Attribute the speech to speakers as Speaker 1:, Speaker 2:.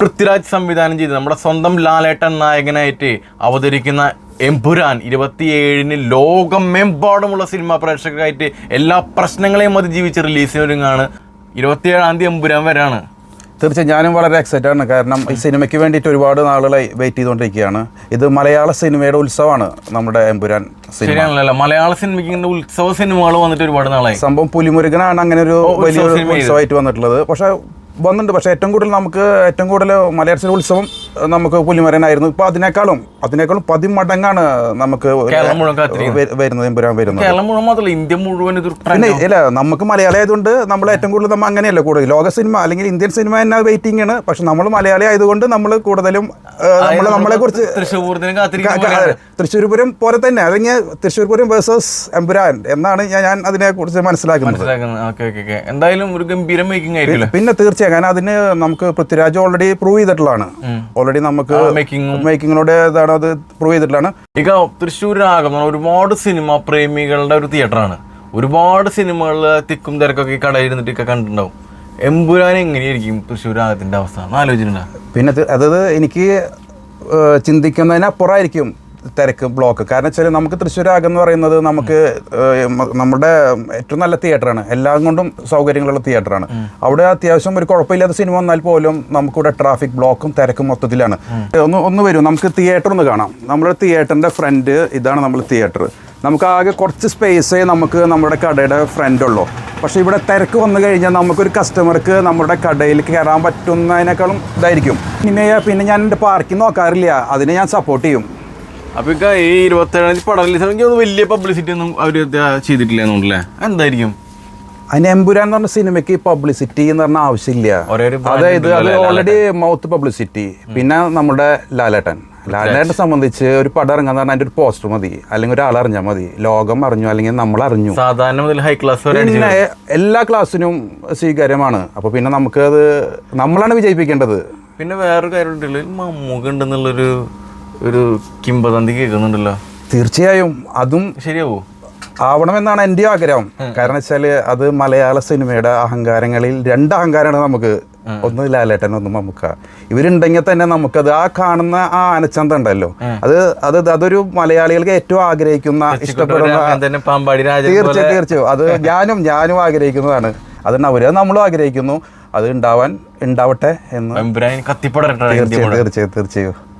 Speaker 1: പൃഥ്വിരാജ് സംവിധാനം ചെയ്ത് നമ്മുടെ സ്വന്തം ലാലേട്ടൻ നായകനായിട്ട് അവതരിക്കുന്ന എംപുരാൻ ഇരുപത്തിയേഴിന് ലോകമെമ്പാടുമുള്ള സിനിമാ പ്രേക്ഷകരായിട്ട് എല്ലാ പ്രശ്നങ്ങളെയും അതിജീവിച്ച് റിലീസിനൊരുങ്ങാണ്. ഇരുപത്തിയേഴാം തീയതി എംപുരാൻ വരാണ്.
Speaker 2: തീർച്ചയായും ഞാനും വളരെ എക്സൈറ്റഡ് ആണ്. കാരണം ഈ സിനിമയ്ക്ക് വേണ്ടിയിട്ട് ഒരുപാട് നാളുകളായി വെയിറ്റ് ചെയ്തുകൊണ്ടിരിക്കുകയാണ്. ഇത് മലയാള സിനിമയുടെ ഉത്സവമാണ് നമ്മുടെ എമ്പുരാൻ സിനിമ.
Speaker 1: മലയാള സിനിമയ്ക്ക് ഉത്സവ സിനിമകൾ വന്നിട്ട് ഒരുപാട് നാളായി.
Speaker 2: സംഭവം പുലിമുരുകനാണ് അങ്ങനെ ഒരു
Speaker 1: വലിയ
Speaker 2: വലിയൊരു ഉത്സവമായിട്ട് വന്നിട്ടുള്ളത്. പക്ഷേ വന്നിട്ടുണ്ട്. പക്ഷേ ഏറ്റവും കൂടുതൽ നമുക്ക് ഏറ്റവും കൂടുതൽ മലയാളത്തിന്റെ ഉത്സവം നമുക്ക് പുലിമരനായിരുന്നു. ഇപ്പോൾ അതിനേക്കാളും അതിനേക്കാളും പതിമടങ്ങാണ് നമുക്ക് വരുന്നത് എമ്പുരാൻ വരുന്നത്.
Speaker 1: ഇന്ത്യ മുഴുവൻ
Speaker 2: പിന്നെ ഇല്ല നമുക്ക് മലയാളി ആയതുകൊണ്ട് നമ്മൾ ഏറ്റവും കൂടുതൽ നമ്മൾ അങ്ങനെയല്ല കൂടുതൽ. ലോക സിനിമ അല്ലെങ്കിൽ ഇന്ത്യൻ സിനിമ തന്നെ വെയിറ്റിംഗ് ആണ്. പക്ഷെ നമ്മൾ മലയാളി ആയതുകൊണ്ട് നമ്മൾ കൂടുതലും നമ്മൾ നമ്മളെ കുറിച്ച് തൃശ്ശൂർ പൂരം പോലെ തന്നെ. അല്ലെങ്കിൽ തൃശ്ശൂർ പൂരം വേഴ്സസ് എമ്പുരാൻ എന്നാണ് ഞാൻ അതിനെ കുറിച്ച് മനസ്സിലാക്കുന്നത്.
Speaker 1: എന്തായാലും ഒരു ഗംഭീരം മേക്കിംഗ്
Speaker 2: പിന്നെ തീർച്ചയായും കാരണം അതിന് നമുക്ക് പൃഥ്വിരാജ് ഓൾറെഡി പ്രൂവ് ചെയ്തിട്ടുള്ളതാണ്. ഓൾറെഡി നമുക്ക്
Speaker 1: മേക്കിങ്ങും
Speaker 2: മേക്കിങ്ങിലൂടെ ഇതാണ് അത് പ്രൂവ് ചെയ്തിട്ടുള്ളതാണ്.
Speaker 1: ഇക തൃശ്ശൂരാകം എന്ന് ഒരുപാട് സിനിമ പ്രേമികളുടെ ഒരു തിയേറ്ററാണ് ഒരുപാട് സിനിമകൾ തിക്കും തിരക്കൊക്കെ കടയിരുന്നിട്ട് കടയിൽ ഇരുന്നിട്ടൊക്കെ കണ്ടിട്ടുണ്ടാവും. എമ്പുരാൻ എങ്ങനെയായിരിക്കും തൃശ്ശൂരാകത്തിന്റെ അവസ്ഥ? ആലോചന
Speaker 2: പിന്നെ അതായത് എനിക്ക് ചിന്തിക്കുന്നതിനപ്പുറമായിരിക്കും തിരക്ക് ബ്ലോക്ക് കാരണം വെച്ചാൽ നമുക്ക് തൃശ്ശൂരാകം എന്ന് പറയുന്നത് നമുക്ക് നമ്മുടെ ഏറ്റവും നല്ല തിയേറ്ററാണ്. എല്ലാം കൊണ്ടും സൗകര്യങ്ങളുള്ള തിയേറ്ററാണ്. അവിടെ അത്യാവശ്യം ഒരു കുഴപ്പമില്ലാത്ത സിനിമ വന്നാൽ പോലും നമുക്കിവിടെ ട്രാഫിക് ബ്ലോക്കും തിരക്കും മൊത്തത്തിലാണ്. ഒന്ന് ഒന്ന് വരും. നമുക്ക് തിയേറ്റർ ഒന്ന് കാണാം. നമ്മുടെ തിയേറ്ററിന്റെ ഫ്രണ്ട് ഇതാണ് നമ്മൾ തിയേറ്റർ നമുക്ക് ആകെ കുറച്ച് സ്പേസേ നമുക്ക് നമ്മുടെ കടയുടെ ഫ്രണ്ട് ഉള്ളൂ. പക്ഷേ ഇവിടെ തിരക്ക് വന്നു കഴിഞ്ഞാൽ നമുക്കൊരു കസ്റ്റമർക്ക് നമ്മുടെ കടയിൽ കയറാൻ പറ്റുന്നതിനേക്കാളും ഇതായിരിക്കും. പിന്നെ പിന്നെ ഞാൻ എന്റെ പാർക്കിംഗ് നോക്കാറില്ല. അതിനെ ഞാൻ സപ്പോർട്ട് ചെയ്യും.
Speaker 1: അപ്പൊ ഇക്ക ഈ ഇരുപത്തേഴാം തീയതി പടം റിലീസ് ആണെങ്കിൽ വലിയ പബ്ലിസിറ്റി ഒന്നും അവർ ചെയ്തിട്ടില്ല എന്നുണ്ടല്ലേ എന്തായിരിക്കും
Speaker 2: അതിന് എമ്പുരാൻ എന്ന് പറഞ്ഞ സിനിമയ്ക്ക് പബ്ലിസിറ്റി എന്ന് പറഞ്ഞ ആവശ്യമില്ല. അതായത് അത് ഓൾറെഡി മൗത്ത് പബ്ലിസിറ്റി പിന്നെ നമ്മുടെ ലാലേട്ടൻ. ലാലേട്ടനെ സംബന്ധിച്ച് ഒരു പടം ഇറങ്ങാന്ന് പറഞ്ഞാൽ അതിന്റെ ഒരു പോസ്റ്റർ മതി. അല്ലെങ്കിൽ ഒരാൾ അറിഞ്ഞാൽ മതി. ലോകം അറിഞ്ഞു അല്ലെങ്കിൽ നമ്മൾ അറിഞ്ഞു.
Speaker 1: സാധാരണ മുതൽ ഹൈ ക്ലാസ്
Speaker 2: പിന്നെ എല്ലാ ക്ലാസ്സിനും സ്വീകാര്യമാണ്. അപ്പൊ പിന്നെ നമുക്ക് അത് നമ്മളാണ് വിജയിപ്പിക്കേണ്ടത്.
Speaker 1: പിന്നെ വേറൊരു കാര്യം മമ്മൂക്കുണ്ടെന്നുള്ളൊരു ഒരു കിംബദന്തി കേൾക്കുന്നുണ്ടല്ലോ.
Speaker 2: തീർച്ചയായും. അതും
Speaker 1: ശരിയാവോ?
Speaker 2: ആവണമെന്നാണ് എന്റെ ആഗ്രഹം. കാരണം വെച്ചാൽ അത് മലയാള സിനിമയുടെ അഹങ്കാരങ്ങളിൽ രണ്ട് അഹങ്കാരമാണ് നമുക്ക്. ഒന്ന് ലാലേട്ടൻ ഒന്ന് മമ്മൂക്ക. ഇവരുണ്ടെങ്കിൽ തന്നെ നമുക്കത് ആ കാണുന്ന ആ ആനച്ചന്ത ഉണ്ടല്ലോ. അത് അത് അതൊരു മലയാളികൾക്ക് ഏറ്റവും ആഗ്രഹിക്കുന്ന ഇഷ്ടപ്പെടുന്ന തീർച്ചയായും തീർച്ചയായും. അത് ഞാനും ഞാനും ആഗ്രഹിക്കുന്നതാണ്. അത് അവർ നമ്മളും ആഗ്രഹിക്കുന്നു. അത് ഉണ്ടാവാൻ ഉണ്ടാവട്ടെ എന്ന്. തീർച്ചയായും തീർച്ചയായും തീർച്ചയായും.